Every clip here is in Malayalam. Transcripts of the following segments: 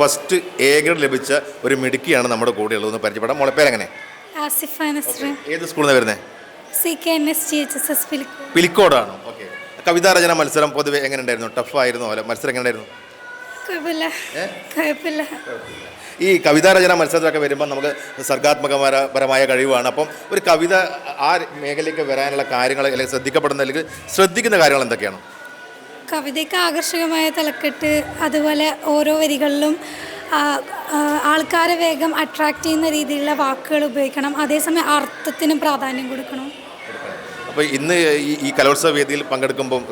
ഫസ്റ്റ് എ ഗ്രേഡ് ലഭിച്ച ഒരു മിടുക്കിയാണ് നമ്മുടെ കൂടെ ഉള്ളത് ഒന്ന് പരിചയപ്പെടാം. മോളെ പേരെങ്ങനെ? ഏത് സ്കൂളിൽ നിന്ന് വരുന്നത് പിലിക്കോടാണ് ഓക്കെ. കവിതാരചന മത്സരം പൊതുവെ എങ്ങനെ ഉണ്ടായിരുന്നു ടഫായിരുന്നു അല്ല മത്സരം എങ്ങനെ ഉണ്ടായിരുന്നു ഈ കവിതാരചന മത്സരത്തിലൊക്കെ വരുമ്പോൾ നമുക്ക് സർഗാത്മകപരമായ കഴിവാണ്. അപ്പം ഒരു കവിത ആ മേഖലയ്ക്ക് വരാനുള്ള കാര്യങ്ങൾ അല്ലെങ്കിൽ ശ്രദ്ധിക്കപ്പെടുന്ന അല്ലെങ്കിൽ ശ്രദ്ധിക്കുന്ന കാര്യങ്ങൾ എന്തൊക്കെയാണ്? കവിതയ്ക്ക് ആകർഷകമായ തലക്കെട്ട് അതുപോലെ ഓരോ വരികളിലും ആൾക്കാരെ വേഗം അട്രാക്റ്റ് ചെയ്യുന്ന രീതിയിലുള്ള വാക്കുകൾ ഉപയോഗിക്കണം. അതേസമയം അർത്ഥത്തിനും പ്രാധാന്യം കൊടുക്കണം. അപ്പോൾ ഇന്ന് ഈ കലോത്സവ വേദിയിൽ പങ്കെടുക്കുമ്പം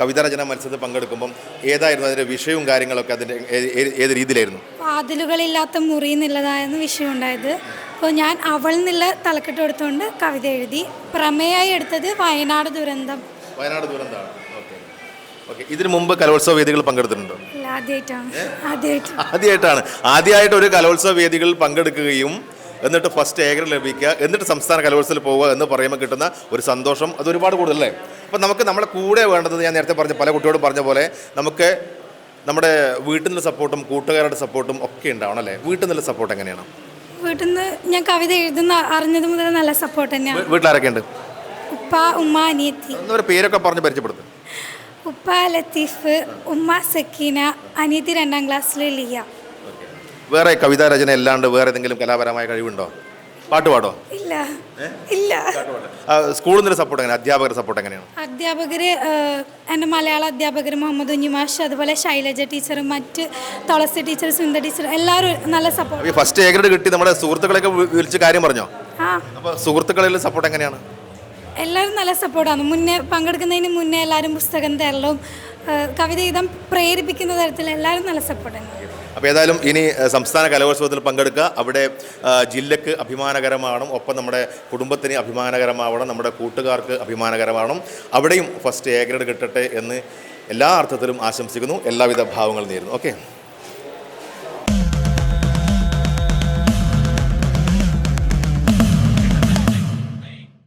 കവിതാരചന മത്സരത്തിൽ പങ്കെടുക്കുമ്പം ഏതായിരുന്നു അതിന്റെ വിഷയവും കാര്യങ്ങളൊക്കെ അതിന്റെ ഏത് രീതിയിലായിരുന്നു? വാതിലുകളില്ലാത്ത മുറി എന്നുള്ളതായിരുന്നു വിഷയം ഉണ്ടായത്. അപ്പോൾ ഞാൻ അവൾ എന്നുള്ള തലക്കെട്ട് എടുത്തുകൊണ്ട് കവിത എഴുതി. പ്രമേയമായി എടുത്തത് വയനാട് ദുരന്തം. വയനാട് ദുരന്തമാണ്. ഓക്കെ. ഓക്കെ. ഇതിനു മുമ്പ് കലോത്സവ വേദികൾ പങ്കെടുത്തിട്ടുണ്ടോ? ആദ്യമായിട്ടാണ് ആദ്യമായിട്ട് ഒരു കലോത്സവ വേദികളിൽ പങ്കെടുക്കുകയും എന്നിട്ട് ഫസ്റ്റ് ഏകർ ലഭിക്കുക എന്നിട്ട് സംസ്ഥാന കലോത്സവത്തിൽ പോവുക എന്ന് പറയുമ്പോൾ കിട്ടുന്ന ഒരു സന്തോഷം. അത് ഒരുപാട് കൂടുതലല്ലേ? അപ്പം നമുക്ക് നമ്മളെ കൂടെ വേണ്ടത് ഞാൻ നേരത്തെ പറഞ്ഞ പല കുട്ടിയോടും പറഞ്ഞ പോലെ നമുക്ക് നമ്മുടെ വീട്ടിൽ നിന്ന് സപ്പോർട്ടും കൂട്ടുകാരുടെ സപ്പോർട്ടും ഒക്കെ ഉണ്ടാവണം അല്ലേ? വീട്ടിൽ നിന്നുള്ള സപ്പോർട്ട് എങ്ങനെയാണ്? വീട്ടിൽ നിന്ന് ഞാൻ കവിത എഴുതുന്ന അറിഞ്ഞത് മുതൽ നല്ല സപ്പോർട്ട് തന്നെയാണ്. വീട്ടിലാരൊക്കെ ഉണ്ട് ഉപ്പ ഉമ്മ അനിയത്തി. പേരൊക്കെ പറഞ്ഞ് പരിചയപ്പെടുത്തും. ഉപ്പ ലത്തീഫ് ഉമ്മ സക്കീന അനിയത്തി രണ്ടാം ക്ലാസ്സിൽ ലിയ. വേറെ കവിതാ രചന അല്ലാണ്ട് വേറെ ഏതെങ്കിലും കലാപരമായ കഴിവുണ്ടോ? പാട്ട് പാടോ? ഇല്ല. ഇല്ല. സ്കൂളിൽ നിന്ന് സപ്പോർട്ട് എങ്ങനെ അധ്യാപകരുടെ സപ്പോർട്ട് എങ്ങനെയാണ്? അധ്യാപകര് എന്റെ മലയാള അധ്യാപകർ മുഹമ്മദ് ഉഞ്ഞിമാഷ് അതുപോലെ ശൈലജ ടീച്ചറും മറ്റ് തുളസി ടീച്ചർ സുന്ദർ ടീച്ചർ എല്ലാവരും നല്ല സപ്പോർട്ട് ഫസ്റ്റ് എ ഗ്രേഡ് കിട്ടി. നമ്മുടെ സുഹൃത്തുക്കളൊക്കെ വിളിച്ച് കാര്യം പറഞ്ഞോ? ആ. അപ്പോൾ സുഹൃത്തുക്കളിൽ സപ്പോർട്ട് എങ്ങനെയാണ്? എല്ലാവരും നല്ല സപ്പോർട്ടാണ്. മുന്നേ പങ്കെടുക്കുന്നതിന് മുന്നേ എല്ലാവരും പുസ്തകം തരലും കവിത എഴുതാൻ പ്രേരിപ്പിക്കുന്ന തരത്തിൽ എല്ലാവരും നല്ല സപ്പോർട്ടാണ് അപ്പോൾ ഏതായാലും ഇനി സംസ്ഥാന കലോത്സവത്തിൽ പങ്കെടുക്കുക. അവിടെ ജില്ലക്ക് അഭിമാനകരമാവണം. ഒപ്പം നമ്മുടെ കുടുംബത്തിന് അഭിമാനകരമാവണം. നമ്മുടെ കൂട്ടുകാർക്ക് അഭിമാനകരമാവണം. അവിടെയും ഫസ്റ്റ് എ ഗ്രേഡ് കിട്ടട്ടെ എന്ന് എല്ലാ അർത്ഥത്തിലും ആശംസിക്കുന്നു. എല്ലാവിധ ഭാവങ്ങളും നേരുന്നു. ഓക്കെ.